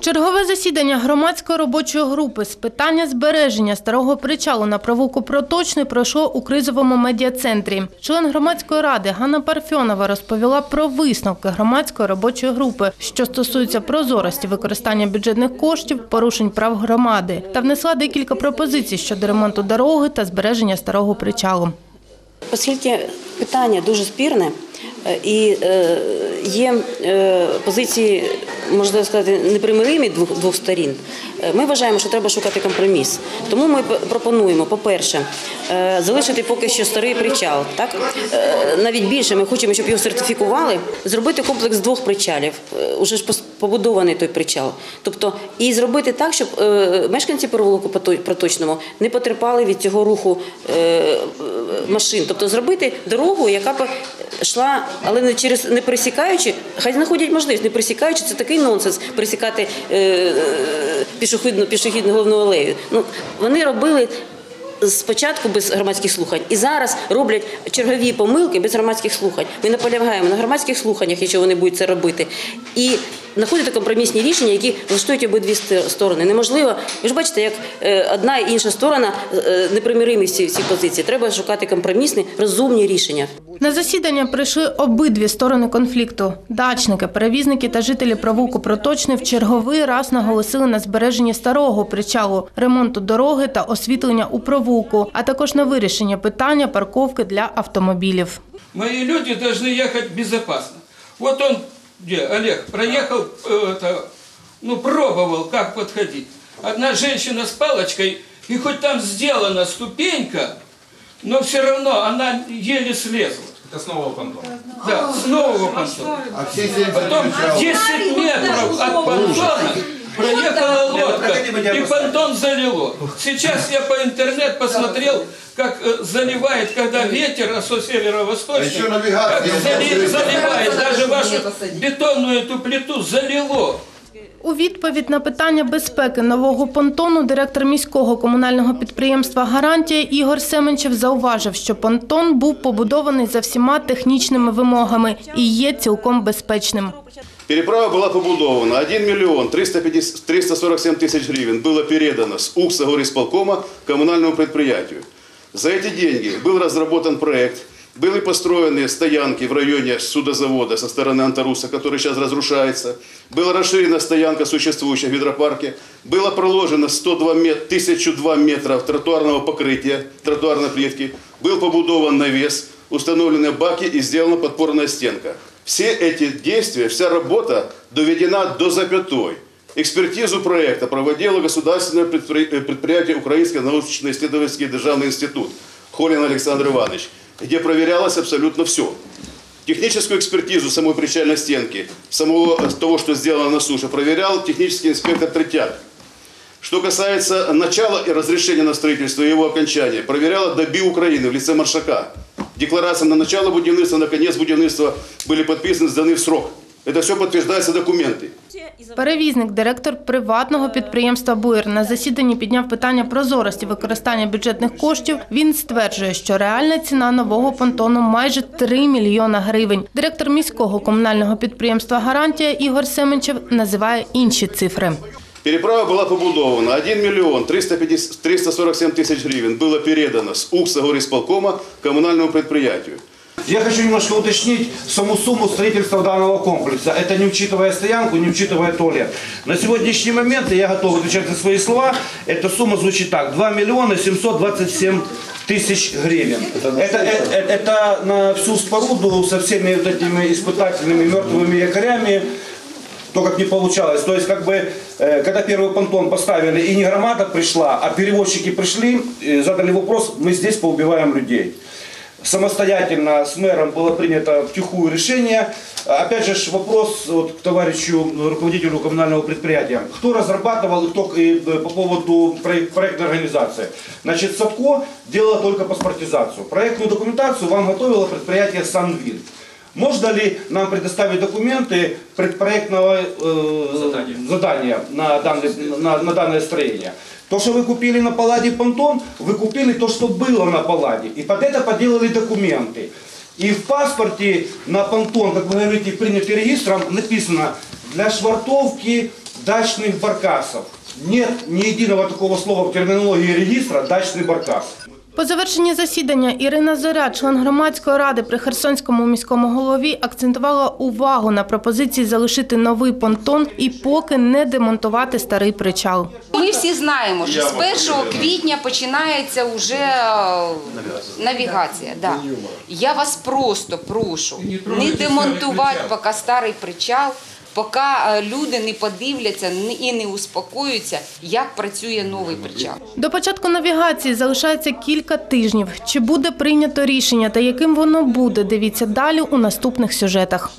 Чергове засідання громадської робочої групи з питання збереження старого причалу на провулку Проточний пройшло у кризовому медіа-центрі. Член громадської ради Ганна Парфьонова розповіла про висновки громадської робочої групи, що стосуються прозорості використання бюджетних коштів, порушень прав громади, та внесла декілька пропозицій щодо ремонту дороги та збереження старого причалу. Оскільки питання дуже спірне е, і е, є е, позиції, можна сказати, непримиримі двох, двох сторін, е, ми вважаємо, що треба шукати компроміс. Тому ми пропонуємо, по-перше, е, залишити поки що старий причал. Так? Е, Навіть більше ми хочемо, щоб його сертифікували, зробити комплекс двох причалів. Уже ж побудований той причал. Тобто, і зробити так, щоб мешканці провулку проточному не потерпали від цього руху машин. Тобто зробити дорогу, яка б йшла, але не через не пересікаючи, хай знаходять можливість, не пересікаючи, це такий нонсенс пересікати е, е, пішохідну пішохідну головну алею. Ну вони робили. Спочатку без громадських слухань і зараз роблять чергові помилки без громадських слухань. Ми наполягаємо на громадських слуханнях, якщо вони будуть це робити, і знаходити компромісні рішення, які влаштують обидві сторони. Неможливо, ви ж бачите, як е, одна і інша сторона е, непримиримі всі всі позиції. Треба шукати компромісні, розумні рішення. На засідання прийшли обидві сторони конфлікту. Дачники, перевізники та жителі провулку Проточний в черговий раз наголосили на збереженні старого причалу, ремонту дороги та освітлення у провулку, а також на вирішення питання парковки для автомобілів. Мои люди должны ехать безопасно. Вот он, где, Олег, проехал, э, это, ну, пробовал, как подходить. Одна женщина с палочкой, и хоть там сделана ступенька, но все равно она еле слезла. Это снова понтон. Да, с нового понтона. А все Потом 10 метров от понтона проехала лодка, и понтон залило. Сейчас я по интернет посмотрел, как э, заливает, когда ветер, а со А северо-восточный, еще навигация, как я зали- смотрю. заливает даже вашу бетонную эту плиту залило. У відповідь на питання безпеки нового понтону директор міського комунального підприємства Гарантія Ігор Семенчев зауважив, що понтон був побудований за всіма технічними вимогами і є цілком безпечним. Переправа была побудована. 1 миллион 350 347 тысяч гривен было передано с УКСа горисполкома коммунальному предприятию. За эти деньги был разработан проект, были построены стоянки в районе судозавода со стороны Антаруса, который сейчас разрушается. Была расширена стоянка существующая в гидропарке. Было проложено 102 мет, 1002 метров тротуарного покрытия, тротуарной плитки. Был побудован навес, установлены баки и сделана подпорная стенка. Все эти действия, вся работа доведена до запятой. Экспертизу проекта проводило государственное э, предприятие Украинский научно-исследовательский державный институт Холин Александр Иванович, где проверялось абсолютно все. Техническую экспертизу самой причальной стенки, самого э, того, что сделано на суше, проверял технический инспектор Третьяк. Что касается начала и разрешения на строительство и его окончания, проверяла ДАБИ Украины в лице Маршака. Декларации на начало будівництва, на конец будівництва были подписаны, сданы в срок. Это все подтверждается документы. Перевізник, директор приватного підприємства «Буєр» на засіданні підняв питання прозорості використання бюджетних коштів. Він стверджує, що реальна ціна нового понтону майже 3 мільйона гривень. Директор міського комунального підприємства «Гарантія» Ігор Семенчев називає інші цифри. Переправа была побудована. 1 миллион 350 347 тысяч гривен было передано с УКСа горисполкома коммунальному предприятию. Я хочу немножко уточнить саму сумму строительства данного комплекса. Это не учитывая стоянку, не учитывая туалет. На сегодняшний момент, и я готов отвечать на свои слова, эта сумма звучит так. 2 миллиона 727 тысяч гривен. Это, э- э- это на всю споруду со всеми вот этими испытательными мертвыми якорями, то, как не получалось. То есть, как бы, э, когда первый понтон поставили, и не громада пришла, а перевозчики пришли, э, задали вопрос, мы здесь поубиваем людей. Самостоятельно с мэром было принято втихую решение. Опять же вопрос вот, к товарищу руководителю коммунального предприятия. Кто разрабатывал и кто и, э, по поводу проек- проектной организации? Значит, Садко делала только паспортизацию. Проектную документацию вам готовило предприятие «Санвин». Можно ли нам предоставить документы предпроектного э, задания, на, данное, на, на данное строение? То, что вы купили на Палладе понтон, вы купили то, что было на Палладе. И под это поделали документы. И в паспорте на понтон, как вы говорите, принятый регистром, написано для швартовки дачных баркасов. Нет ни единого такого слова в терминологии регистра «дачный баркас». По завершенні засідання Ірина Зоря, член громадської ради при Херсонському міському голові, акцентувала увагу на пропозиції залишити новий понтон і поки не демонтувати старий причал. Ми всі знаємо, що з 1 квітня починається вже е, навігація. Да. Я вас просто прошу Не демонтувати поки старий причал, поки е, люди не подивляться і не успокоюються, як працює новий причал. До початку навігації залишається кілька тижнів. Чи буде прийнято рішення та яким воно буде, дивіться далі у наступних сюжетах.